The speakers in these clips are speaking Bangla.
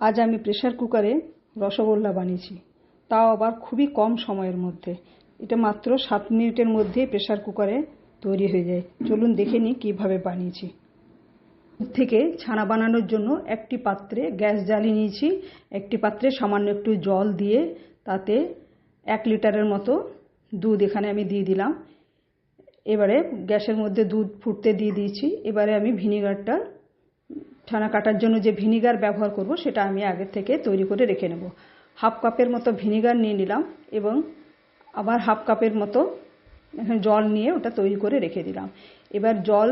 আজ আমি প্রেশার কুকারে রসগোল্লা বানিয়েছি। তাও আবার খুবই কম সময়ের মধ্যে। এটা মাত্র সাত মিনিটের মধ্যে প্রেসার কুকারে তৈরি হয়ে যায়। চলুন দেখে নিই কীভাবে বানিয়েছি। থেকে ছানা বানানোর জন্য একটি পাত্রে গ্যাস জ্বালিয়ে নিয়েছি। একটি পাত্রে সামান্য একটু জল দিয়ে তাতে এক লিটারের মতো দুধ এখানে আমি দিয়ে দিলাম। এবারে গ্যাসের মধ্যে দুধ ফুটতে দিয়ে দিয়েছি। এবারে আমি ভিনিগারটা ছানা কাটার জন্য যে ভিনিগার ব্যবহার করব, সেটা আমি আগের থেকে তৈরি করে রেখে নেব। হাফ কাপের মতো ভিনিগার নিয়ে নিলাম এবং আবার হাফ কাপের মতো জল নিয়ে ওটা তৈরি করে রেখে দিলাম। এবার জল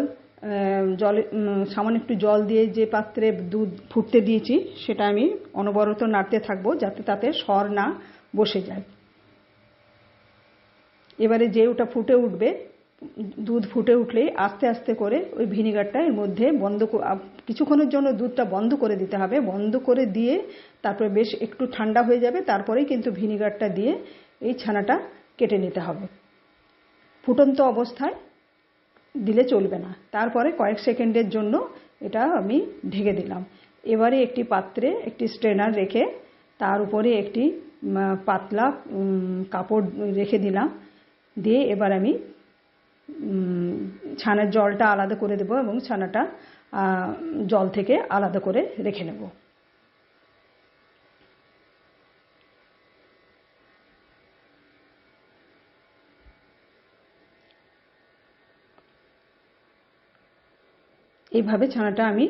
জলে সামান্য একটু জল দিয়ে যে পাত্রে দুধ ফুটতে দিয়েছি, সেটা আমি অনবরত নাড়তে থাকব যাতে তাতে সর না বসে যায়। এবারে যে ওটা ফুটে উঠবে দুধ ফুটে উঠলেই আস্তে আস্তে করে ওই ভিনিগারটা এর মধ্যে বন্ধ কিছুক্ষণের জন্য দুধটা বন্ধ করে দিতে হবে। বন্ধ করে দিয়ে তারপরে বেশ একটু ঠান্ডা হয়ে যাবে, তারপরেই কিন্তু ভিনিগারটা দিয়ে এই ছানাটা কেটে নিতে হবে। ফুটন্ত অবস্থায় দিলে চলবে না। তারপরে কয়েক সেকেন্ডের জন্য এটা আমি ঢেকে দিলাম। এবারে একটি পাত্রে একটি স্ট্রেনার রেখে তার উপরে একটি পাতলা কাপড় রেখে দিলাম। দিয়ে এবার আমি ছানার জলটা আলাদা করে দেব এবং ছানাটা জল থেকে আলাদা করে রেখে নেব। এইভাবে ছানাটা আমি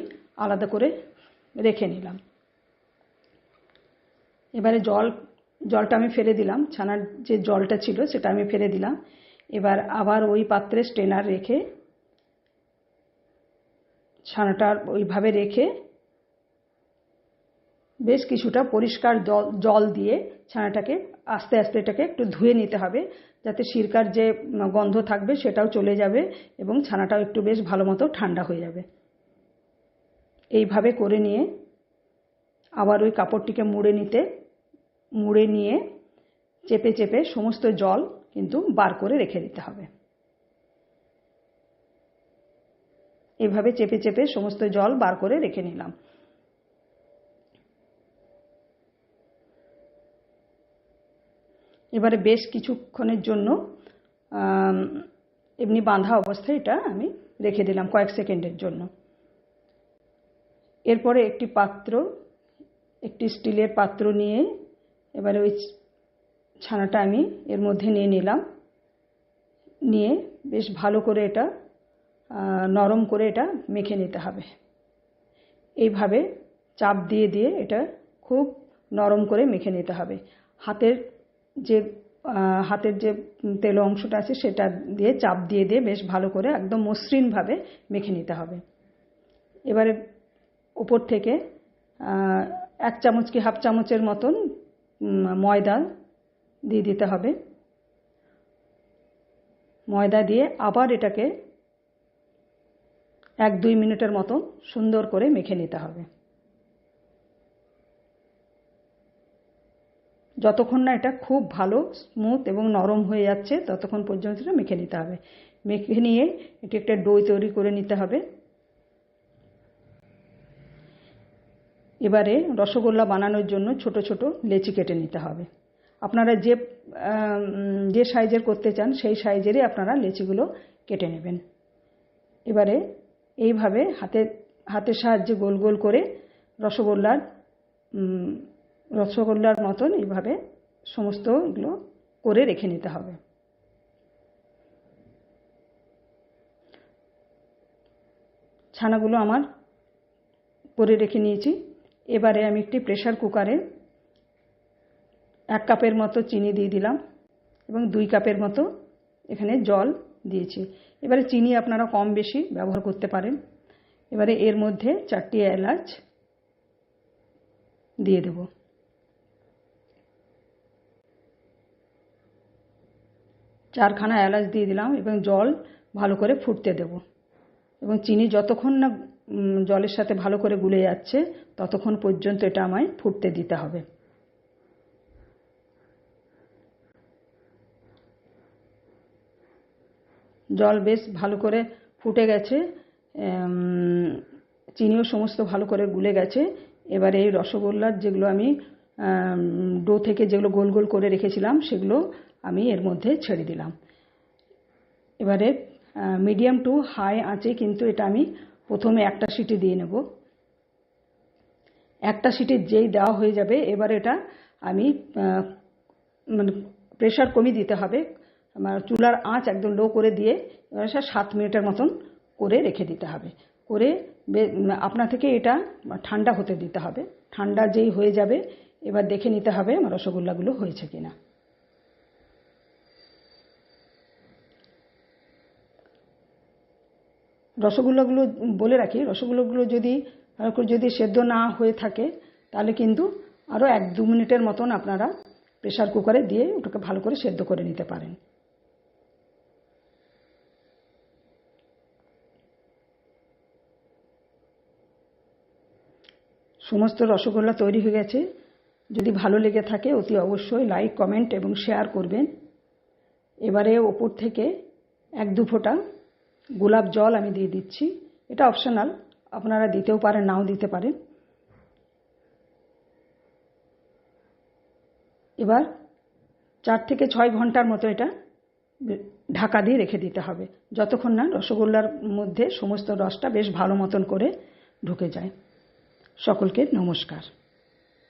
আলাদা করে রেখে নিলাম। এবারে জল, জলটা আমি ফেলে দিলাম। ছানার যে জলটা ছিল সেটা আমি ফেলে দিলাম। এবার আবার ওই পাত্রে স্টেনার রেখে, ছানাটা ওইভাবে রেখে বেশ কিছুটা পরিষ্কার জল জল দিয়ে ছানাটাকে আস্তে আস্তে এটাকে একটু ধুয়ে নিতে হবে, যাতে সিরকার যে গন্ধ থাকবে সেটাও চলে যাবে এবং ছানাটাও একটু বেশ ভালো মতো ঠান্ডা হয়ে যাবে। এইভাবে করে নিয়ে আবার ওই কাপড়টিকে মুড়ে নিতে, মুড়ে নিয়ে চেপে চেপে সমস্ত জল কিন্তু বার করে রেখে দিতে হবে। এভাবে চেপে চেপে সমস্ত জল বার করে রেখে নিলাম। এবারে বেশ কিছুক্ষণের জন্য এমনি বাঁধা অবস্থায় এটা আমি রেখে দিলাম কয়েক সেকেন্ডের জন্য। এরপরে একটি পাত্র, একটি স্টিলের পাত্র নিয়ে এবারে ওই ছানাটা আমি এর মধ্যে নিয়ে নিলাম। নিয়ে বেশ ভালো করে এটা নরম করে এটা মেখে নিতে হবে। এইভাবে চাপ দিয়ে দিয়ে এটা খুব নরম করে মেখে নিতে হবে। হাতের যে হাতের যে তেল অংশটা আছে সেটা দিয়ে চাপ দিয়ে দিয়ে বেশ ভালো করে একদম মসৃণভাবে মেখে নিতে হবে। এবারে ওপর থেকে এক চামচ কি হাফ চামচের মতন ময়দা দিয়ে দিতে হবে। ময়দা দিয়ে আবার এটাকে এক দুই মিনিটের মতো সুন্দর করে মেখে নিতে হবে। যতক্ষণ না এটা খুব ভালো স্মুথ এবং নরম হয়ে যাচ্ছে, ততক্ষণ পর্যন্ত এটা মেখে নিতে হবে। মেখে নিয়ে এটি একটা ডই তৈরি করে নিতে হবে। এবারে রসগোল্লা বানানোর জন্য ছোট ছোট লেচি কেটে নিতে হবে। আপনারা যে যে সাইজের করতে চান, সেই সাইজেরই আপনারা লেচিগুলো কেটে নেবেন। এবারে এইভাবে হাতে, হাতের সাহায্যে গোল গোল করে রসগোল্লার রসগোল্লার মতন এইভাবে সমস্ত এগুলো করে রেখে নিতে হবে। ছানাগুলো আমার করে রেখে নিয়েছি। এবারে আমি একটি প্রেশার কুকারে এক কাপের মতো চিনি দিয়ে দিলাম এবং দুই কাপের মতো এখানে জল দিয়েছি। এবারে চিনি আপনারা কম বেশি ব্যবহার করতে পারেন। এবারে এর মধ্যে চারটি এলাচ দিয়ে দেব। চারখানা এলাচ দিয়ে দিলাম এবং জল ভালো করে ফুটতে দেব। এবং চিনি যতক্ষণ না জলের সাথে ভালো করে গুলে যাচ্ছে, ততক্ষণ পর্যন্ত এটা আমায় ফুটতে দিতে হবে। জল বেশ ভালো করে ফুটে গেছে চিনিও সমস্ত ভালো করে গুলে গেছে। এবারে এই রসগোল্লার যেগুলো আমি ডো থেকে যেগুলো গোল গোল করে রেখেছিলাম, সেগুলো আমি এর মধ্যে ছেড়ে দিলাম। এবারে মিডিয়াম টু হাই আঁচে কিন্তু এটা আমি প্রথমে একটা সিটি দিয়ে নেব। একটা সিটি যেই দেওয়া হয়ে যাবে, এবার এটা আমি মানে প্রেশার কমিয়ে দিতে হবে। আমার চুলার আঁচ একদম লো করে দিয়ে এবার সাত মিনিটের মতন করে রেখে দিতে হবে। করে আপনা থেকে এটা ঠান্ডা হতে দিতে হবে। ঠান্ডা যেই হয়ে যাবে, এবার দেখে নিতে হবে আমার রসগোল্লাগুলো হয়েছে কিনা। রসগোল্লাগুলো, বলে রাখি, রসগোল্লাগুলো যদি যদি সেদ্ধ না হয়ে থাকে, তাহলে কিন্তু আরও এক দু মিনিটের মতন আপনারা প্রেশার কুকারে দিয়ে ওটাকে ভালো করে সেদ্ধ করে নিতে পারেন। সমস্ত রসগোল্লা তৈরি হয়ে গেছে। যদি ভালো লেগে থাকে, অতি অবশ্যই লাইক কমেন্ট এবং শেয়ার করবেন। এবারে ওপর থেকে এক দু ফোঁটা গোলাপ জল আমি দিয়ে দিচ্ছি। এটা অপশনাল আপনারা দিতেও পারেন, নাও দিতে পারেন। এবার চার থেকে ছয় ঘণ্টার মতো এটা ঢাকা দিয়ে রেখে দিতে হবে। যতক্ষণ না রসগোল্লার মধ্যে সমস্ত রসটা বেশ ভালো মতন করে ঢুকে যায়। সকলকে নমস্কার।